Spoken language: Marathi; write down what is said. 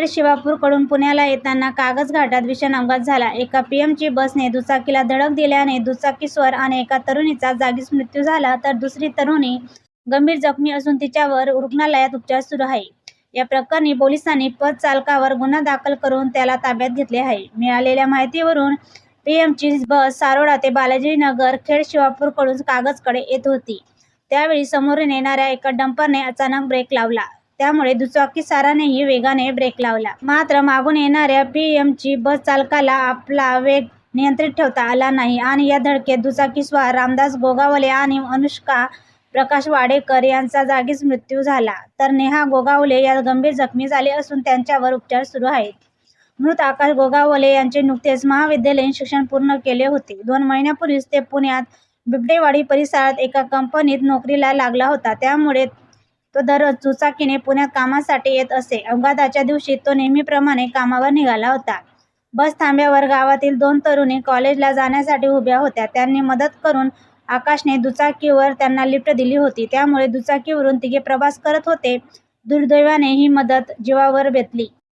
खेड शिवापूरकडून पुण्याला येताना कागज घाटात भीषण अपघात झाला. एका पीएमची बसने दुचाकीला धडक दिल्याने दुचाकीस्वर आणि एका तरुणीचा जागीच मृत्यू झाला तर दुसरी तरुणी गंभीर जखमी असून तिच्यावर रुग्णालयात उपचार सुरू आहे. या प्रकरणी पोलिसांनी पद चालकावर गुन्हा दाखल करून त्याला ताब्यात घेतले आहे. मिळालेल्या माहितीवरून पीएमची बस सारोडा ते बालाजीनगर खेड शिवापूरकडून कागजकडे येत होती. त्यावेळी समोरून येणाऱ्या एका डंपरने अचानक ब्रेक लावला. त्यामुळे दुचाकीसारानेही वेगाने ब्रेक लावला. मात्र मागून येणाऱ्या पीएमची बस चालकाला आपला वेग नियंत्रित ठेवता आला नाही आणि या धडकेत दुचाकीस्वार रामदास गोगावले आणि अनुष्का प्रकाश वाडेकर यांचा जागीच मृत्यू झाला. तर नेहा गोगावले या गंभीर जखमी झाले असून त्यांच्यावर उपचार सुरू आहेत. मृत आकाश गोगावले यांचे नुकतेच महाविद्यालयीन शिक्षण पूर्ण केले होते. दोन महिन्यापूर्वीच ते पुण्यात बिबडेवाडी परिसरात एका कंपनीत नोकरीला लागला होता. त्यामुळे तो दररोज दुचाकीने पुण्यात कामासाठी येत असे. अपघाताच्या दिवशी तो नेहमीप्रमाणे कामावर निघाला होता. बस थांब्यावर गावातील दोन तरुणी कॉलेजला जाण्यासाठी उभ्या होत्या. त्यांनी मदत करून आकाशने दुचाकीवर त्यांना लिफ्ट दिली होती. त्यामुळे दुचाकीवरून तिघे प्रवास करत होते. दुर्दैवाने ही मदत जीवावर बेतली.